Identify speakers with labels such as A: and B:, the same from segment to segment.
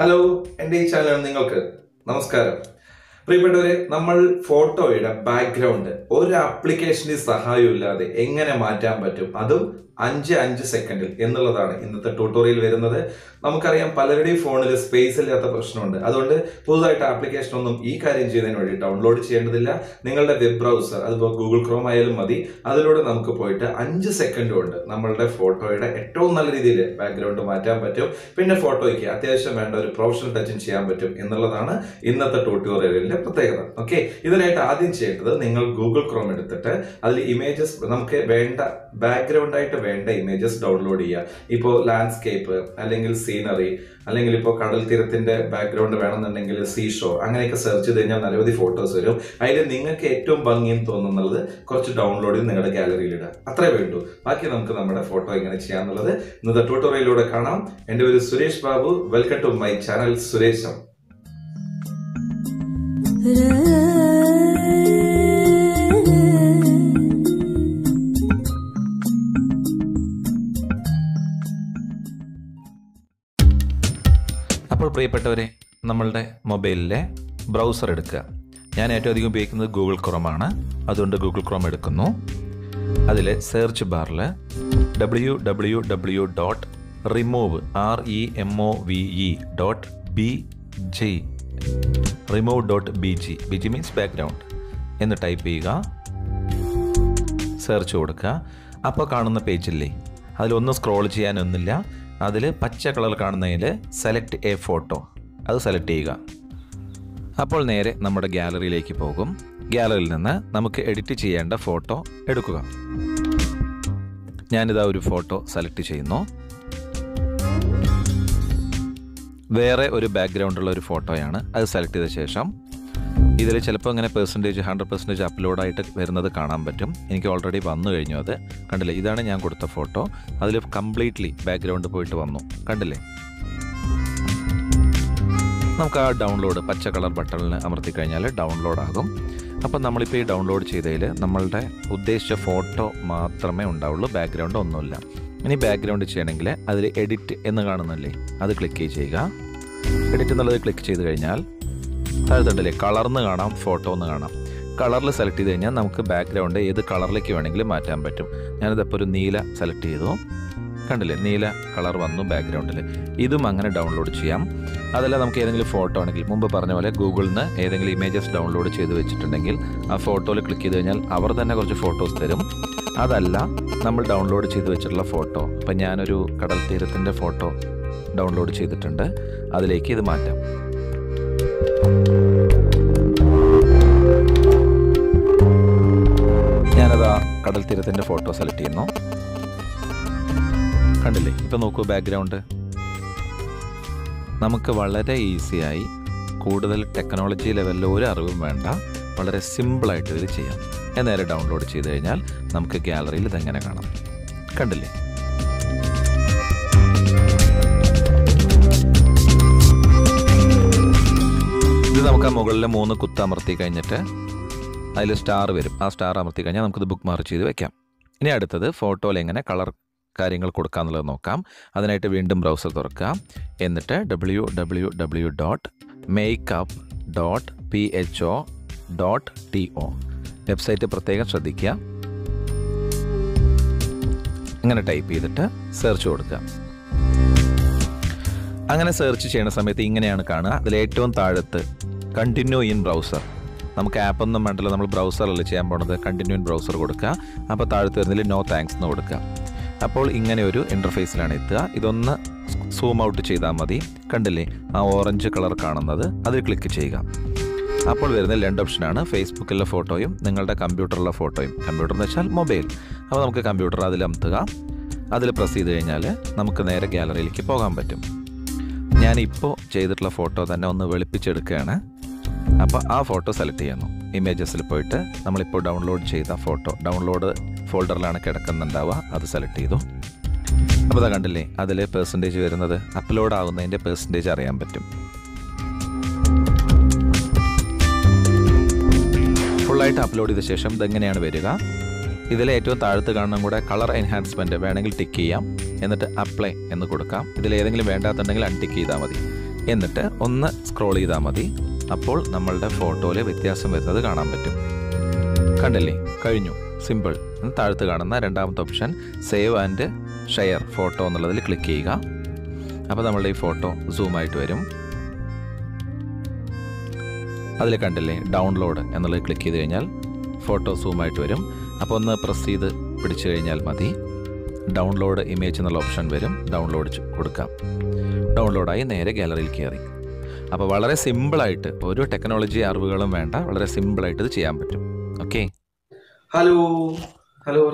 A: Hello എന്റെ ഈ channel നിങ്ങൾക്ക്. നമസ്കാരം. പ്രിയപ്പെട്ടവരെ നമ്മൾ ഫോട്ടോയുടെ ബാക്ക്ഗ്രൗണ്ട് ഒരു ആപ്ലിക്കേഷന്റെ സഹായമില്ലാതെ എങ്ങനെ മാറ്റാൻ പറ്റും? അതും അഞ്ച് അഞ്ച് സെക്കൻഡിൽ എന്നുള്ളതാണ് ഇന്നത്തെ ട്യൂട്ടോറിയൽ വരുന്നത്. നമുക്കറിയാം പലരുടെയും ഫോണിൽ സ്പേസ് ഇല്ലാത്ത പ്രശ്നമുണ്ട്. അതുകൊണ്ട് പുതുതായിട്ട് ആപ്ലിക്കേഷൻ ഒന്നും ഈ കാര്യം ചെയ്യുന്നതിന് വേണ്ടി ഡൗൺലോഡ് ചെയ്യേണ്ടതില്ല. നിങ്ങളുടെ വെബ് ബ്രൗസർ അതിപ്പോൾ ഗൂഗിൾ ക്രോം ആയാലും മതി. അതിലൂടെ നമുക്ക് പോയിട്ട് അഞ്ച് സെക്കൻഡ് കൊണ്ട് നമ്മളുടെ ഫോട്ടോയുടെ ഏറ്റവും നല്ല രീതിയിൽ ബാക്ക്ഗ്രൗണ്ട് മാറ്റാൻ പറ്റും. പിന്നെ ഫോട്ടോയ്ക്ക് അത്യാവശ്യം വേണ്ട ഒരു പ്രൊഫഷണൽ ടച്ചും ചെയ്യാൻ പറ്റും എന്നുള്ളതാണ് ഇന്നത്തെ ട്യൂട്ടോറിയലിന്റെ പ്രത്യേകത. ഓക്കെ ഇതിനായിട്ട് ആദ്യം ചെയ്യേണ്ടത് നിങ്ങൾ ഗൂഗിൾ ക്രോം എടുത്തിട്ട് അതിൽ ഇമേജസ് നമുക്ക് വേണ്ട ബാക്ക്ഗ്രൗണ്ട് ആയിട്ട് വേണ്ട ഇമേജസ് ഡൗൺലോഡ് ചെയ്യുക. ഇപ്പോൾ ലാൻഡ്സ്കേപ്പ് അല്ലെങ്കിൽ സീനറി അല്ലെങ്കിൽ ഇപ്പോൾ കടൽ തീരത്തിന്റെ ബാക്ക്ഗ്രൗണ്ട് വേണമെന്നുണ്ടെങ്കിൽ സീ ഷോ അങ്ങനെയൊക്കെ സെർച്ച് ചെയ്ത് കഴിഞ്ഞാൽ നിരവധി ഫോട്ടോസ് വരും. അതിൽ നിങ്ങൾക്ക് ഏറ്റവും ഭംഗിയും തോന്നുന്നത് കുറച്ച് ഡൗൺലോഡ് നിങ്ങളുടെ ഗാലറിയിൽ ഇടുക. അത്രേ വേണ്ടൂ. ബാക്കി നമുക്ക് നമ്മുടെ ഫോട്ടോ എങ്ങനെ ചെയ്യാന്നുള്ളത് ഇന്നത്തെ ട്യൂട്ടോറിയലിലൂടെ കാണാം. എന്റെ പേര് Suresh Babu. Welcome to my channel സുരേഷം
B: അപ്പോൾ പ്രിയപ്പെട്ടവരെ നമ്മളുടെ മൊബൈലിലെ ബ്രൗസർ എടുക്കുക. ഞാൻ ഏറ്റവും അധികം ഉപയോഗിക്കുന്നത് ഗൂഗിൾ ക്രോമാണ് അതുകൊണ്ട് ഗൂഗിൾ ക്രോം എടുക്കുന്നു. അതിൽ സെർച്ച് ബാറിൽ W W W dot remove R E M O V E dot B G. Remove dot B G. B G means background എന്ന് ടൈപ്പ് ചെയ്യുക. സെർച്ച് കൊടുക്കുക. അപ്പോൾ കാണുന്ന പേജില്ലേ? അതിലൊന്നും സ്ക്രോൾ ചെയ്യാനൊന്നുമില്ല. അതിൽ പച്ച കളർ കാണുന്നതിൽ സെലക്ട് എ ഫോട്ടോ അത് സെലക്ട് ചെയ്യുക. അപ്പോൾ നേരെ നമ്മുടെ ഗ്യാലറിയിലേക്ക് പോകും. ഗ്യാലറിയിൽ നിന്ന് നമുക്ക് എഡിറ്റ് ചെയ്യേണ്ട ഫോട്ടോ എടുക്കുക. ഞാനിതാ ഒരു ഫോട്ടോ സെലക്ട് ചെയ്യുന്നു. വേറെ ഒരു ബാക്ക്ഗ്രൗണ്ടുള്ള ഒരു ഫോട്ടോയാണ് അത് സെലക്ട് ചെയ്ത ശേഷം ഇതിൽ ചിലപ്പോൾ ഇങ്ങനെ പെർസെന്റേജ് ഹൺഡ്രഡ് പെർസെന്റേജ് അപ്ലോഡായിട്ട് വരുന്നത് കാണാൻ പറ്റും. എനിക്ക് ഓൾറെഡി വന്നു കഴിഞ്ഞു അത്. കണ്ടില്ലേ? ഇതാണ് ഞാൻ കൊടുത്ത ഫോട്ടോ അതിൽ കംപ്ലീറ്റ്ലി ബാക്ക്ഗ്രൗണ്ട് പോയിട്ട് വന്നു. കണ്ടില്ലേ? നമുക്ക് ആ ഡൗൺലോഡ് പച്ച കളർ ബട്ടണിൽ അമർത്തി കഴിഞ്ഞാൽ ഡൗൺലോഡ് ആകും. അപ്പം നമ്മളിപ്പോൾ ഈ ഡൗൺലോഡ് ചെയ്തതിൽ നമ്മളുടെ ഉദ്ദേശിച്ച ഫോട്ടോ മാത്രമേ ഉണ്ടാവുള്ളൂ. ബാക്ക്ഗ്രൗണ്ട് ഒന്നുമില്ല. ഇനി ബാക്ക്ഗ്രൗണ്ട് ചെയ്യണമെങ്കിൽ അതിൽ എഡിറ്റ് എന്ന് കാണുന്നില്ലേ? അത് ക്ലിക്ക് ചെയ്യുക. എഡിറ്റ് എന്നുള്ളത് ക്ലിക്ക് ചെയ്ത് കഴിഞ്ഞാൽ താഴത്തുണ്ടല്ലേ കളർന്ന് കാണാം ഫോട്ടോ എന്ന് കാണാം. കളറിൽ സെലക്ട് ചെയ്ത് കഴിഞ്ഞാൽ നമുക്ക് ബാക്ക്ഗ്രൗണ്ട് ഏത് കളറിലേക്ക് വേണമെങ്കിലും മാറ്റാൻ പറ്റും. ഞാനിതപ്പോൾ ഒരു നീല സെലക്ട് ചെയ്തു. കണ്ടില്ലേ? നീല കളർ വന്നു ബാക്ക്ഗ്രൗണ്ടിൽ ഇതും അങ്ങനെ ഡൗൺലോഡ് ചെയ്യാം. അതല്ല നമുക്ക് ഏതെങ്കിലും ഫോട്ടോ ആണെങ്കിൽ മുമ്പ് പറഞ്ഞ പോലെ ഗൂഗിളിൽ നിന്ന് ഏതെങ്കിലും ഇമേജസ് ഡൗൺലോഡ് ചെയ്ത് വെച്ചിട്ടുണ്ടെങ്കിൽ ആ ഫോട്ടോയിൽ ക്ലിക്ക് ചെയ്ത് കഴിഞ്ഞാൽ അവർ തന്നെ കുറച്ച് ഫോട്ടോസ് തരും. അതല്ല നമ്മൾ ഡൗൺലോഡ് ചെയ്ത് വെച്ചിട്ടുള്ള ഫോട്ടോ ഇപ്പം ഞാനൊരു കടൽ തീരത്തിന്റെ ഫോട്ടോ ഡൗൺലോഡ് ചെയ്തിട്ടുണ്ട്. അതിലേക്ക് ഇത് മാറ്റാം. ഞാനത് കടൽ തീരത്തിന്റെ ഫോട്ടോ സെലക്ട് ചെയ്യുന്നു. കണ്ടില്ലേ? ഇപ്പം നോക്കൂ ബാക്ക്ഗ്രൗണ്ട് നമുക്ക് വളരെ ഈസിയായി കൂടുതൽ ടെക്നോളജി ലെവലിൽ ഒരു അറിവും വേണ്ട. വളരെ സിമ്പിളായിട്ട് ഇത് ചെയ്യാം. നേരെ ഡൗൺലോഡ് ചെയ്ത് കഴിഞ്ഞാൽ നമുക്ക് ഗാലറിയിൽ ഇതെങ്ങനെ കാണാം? കണ്ടില്ലേ? മുകളിലെ മൂന്ന് കുത്ത് അമർത്തി കഴിഞ്ഞിട്ട് അതിൽ സ്റ്റാർ വരും. ആ സ്റ്റാർ അമർത്തി കഴിഞ്ഞാൽ നമുക്കിത് ബുക്ക് മാർക്ക് ചെയ്ത് വെക്കാം. ഇനി അടുത്തത് ഫോട്ടോയിൽ എങ്ങനെ കളർ കാര്യങ്ങൾ കൊടുക്കാന്നുള്ളത് നോക്കാം. അതിനായിട്ട് വീണ്ടും ബ്രൗസർ തുറക്കാം. എന്നിട്ട് W W W dot makeup dot P H O dot T O website പ്രത്യേകം ശ്രദ്ധിക്കുക. അങ്ങനെ ടൈപ്പ് ചെയ്തിട്ട് സെർച്ച് കൊടുക്കുക. അങ്ങനെ സെർച്ച് ചെയ്യുന്ന സമയത്ത് ഇങ്ങനെയാണ് കാണുക. അതിൽ ഏറ്റവും താഴത്ത് കണ്ടിന്യൂ ഇൻ ബ്രൗസർ നമുക്ക് ആപ്പ് ഒന്നും വേണ്ടല്ലോ നമ്മൾ ബ്രൗസറല്ലേ ചെയ്യാൻ പോണത്? കണ്ടിന്യൂ ഇൻ ബ്രൗസർ കൊടുക്കുക. അപ്പോൾ താഴത്ത് വരുന്നതിൽ നോ താങ്ക്സ് എന്ന് കൊടുക്കുക. അപ്പോൾ ഇങ്ങനെ ഒരു ഇന്റർഫേസിലാണ് എത്തുക. ഇതൊന്ന് സൂം ഔട്ട് ചെയ്താൽ മതി. കണ്ടില്ലേ? ആ ഓറഞ്ച് കളർ കാണുന്നത്. അതിൽ ക്ലിക്ക് ചെയ്യുക. അപ്പോൾ വരുന്ന രണ്ട് ഓപ്ഷനാണ് ഫേസ്ബുക്കിലെ ഫോട്ടോയും നിങ്ങളുടെ കമ്പ്യൂട്ടറിലെ ഫോട്ടോയും കമ്പ്യൂട്ടർ എന്ന് വെച്ചാൽ മൊബൈൽ അപ്പോൾ നമുക്ക് കമ്പ്യൂട്ടർ അതിൽ അമർത്തുക. അതിൽ പ്രസ് ചെയ്ത് കഴിഞ്ഞാൽ നമുക്ക് നേരെ ഗ്യാലറിയിലേക്ക് പോകാൻ പറ്റും. ഞാനിപ്പോൾ ചെയ്തിട്ടുള്ള ഫോട്ടോ തന്നെ ഒന്ന് വെളുപ്പിച്ചെടുക്കുകയാണ്. അപ്പോൾ ആ ഫോട്ടോ സെലക്ട് ചെയ്യുന്നു. ഇമേജസിൽ പോയിട്ട് നമ്മളിപ്പോൾ ഡൗൺലോഡ് ചെയ്ത ഫോട്ടോ ഡൗൺലോഡ് ഫോൾഡറിലാണ് കിടക്കുന്നുണ്ടാവുക അത് സെലക്ട് ചെയ്തു. അപ്പോൾ അതാ കണ്ടില്ലേ അതിൽ പെർസെന്റേജ് വരുന്നത് അപ്ലോഡ് ആകുന്നതിന്റെ പെർസെന്റേജ് അറിയാൻ പറ്റും. ഫുള്ളായിട്ട് അപ്ലോഡ് ചെയ്ത ശേഷം ഇതെങ്ങനെയാണ് വരിക? ഇതിൽ ഏറ്റവും താഴത്ത് കാണുന്ന കൂടെ കളർ എൻഹാൻസ്മെന്റ് വേണമെങ്കിൽ ടിക്ക് ചെയ്യാം. എന്നിട്ട് അപ്ലൈ എന്ന് കൊടുക്കാം. ഇതിൽ ഏതെങ്കിലും വേണ്ടാത്തുണ്ടെങ്കിൽ അൺടിക്ക് ചെയ്താൽ മതി. എന്നിട്ട് ഒന്ന് സ്ക്രോൾ ചെയ്താൽ മതി. അപ്പോൾ നമ്മളുടെ ഫോട്ടോയിൽ വ്യത്യാസം വരുന്നത് കാണാൻ പറ്റും. കണ്ടില്ലേ? കഴിഞ്ഞു. സിമ്പിൾ എന്ന് താഴത്ത് കാണുന്ന രണ്ടാമത്തെ option save and share photo എന്നുള്ളതിൽ ക്ലിക്ക് ചെയ്യുക. അപ്പോൾ നമ്മളുടെ ഈ ഫോട്ടോ സൂമായിട്ട് വരും. അതിൽ കണ്ടില്ലേ? ഡൗൺലോഡ് എന്നുള്ളത് ക്ലിക്ക് ചെയ്ത് കഴിഞ്ഞാൽ ഫോട്ടോ സൂമായിട്ട് വരും. അപ്പോൾ ഒന്ന് പ്രസ് ചെയ്ത് പിടിച്ചു കഴിഞ്ഞാൽ മതി. ഡൗൺലോഡ് ഇമേജ് എന്നുള്ള ഓപ്ഷൻ വരും. ഡൗൺലോഡ് കൊടുക്കാം. ഡൗൺലോഡായി നേരെ ഗാലറിയിൽ കയറി. അപ്പോൾ വളരെ സിമ്പിളായിട്ട് ഒരു ടെക്നോളജി അറിവുകളും വേണ്ട വളരെ സിമ്പിളായിട്ട് ഇത് ചെയ്യാൻ പറ്റും. ഓക്കെ?
A: ഹലോ. ഹലോ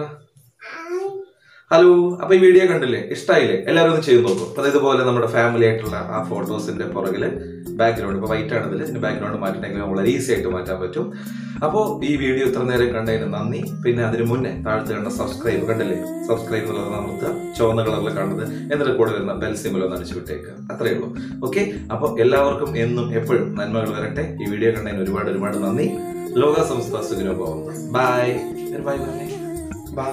A: ഹലോ അപ്പൊ ഈ വീഡിയോ കണ്ടില്ലേ? ഇഷ്ടായില്ലേ? എല്ലാവരും ഒന്ന് ചെയ്ത് നോക്കും. അപ്പൊ ഇതുപോലെ നമ്മുടെ ഫാമിലി ആയിട്ടുള്ള ആ ഫോട്ടോസിന്റെ പുറകിൽ ബാക്ക്ഗ്രൗണ്ട് ഇപ്പൊ വൈറ്റ് ആണെങ്കിൽ ഇതിന്റെ ബാക്ക്ഗ്രൗണ്ട് മാറ്റണമെങ്കിൽ വളരെ ഈസി ആയിട്ട് മാറ്റാൻ പറ്റും. അപ്പോൾ ഈ വീഡിയോ ഇത്ര നേരം കണ്ടതിന് നന്ദി. പിന്നെ അതിന് മുന്നേ താഴത്ത് കണ്ട സബ്സ്ക്രൈബ് കണ്ടില്ലേ? സബ്സ്ക്രൈബ് എന്നുള്ളത് നമുക്ക് ചുവന്ന കളറിൽ കാണുന്നത്. എന്നിട്ട് കൂടെ വരുന്ന ബെൽ സിമ്പിൾ ഒന്ന് അടിച്ചു വിട്ടേക്കുക അത്രേ ഉള്ളൂ. ഓക്കെ അപ്പോൾ എല്ലാവർക്കും എന്നും എപ്പോഴും നന്മകൾ വരട്ടെ. ഈ വീഡിയോ കണ്ടതിന് ഒരുപാട് ഒരുപാട് നന്ദി. ലോക സംസ്ഥ സുഖിനോ പോകുന്നു ബൈ ബൈ ബൈ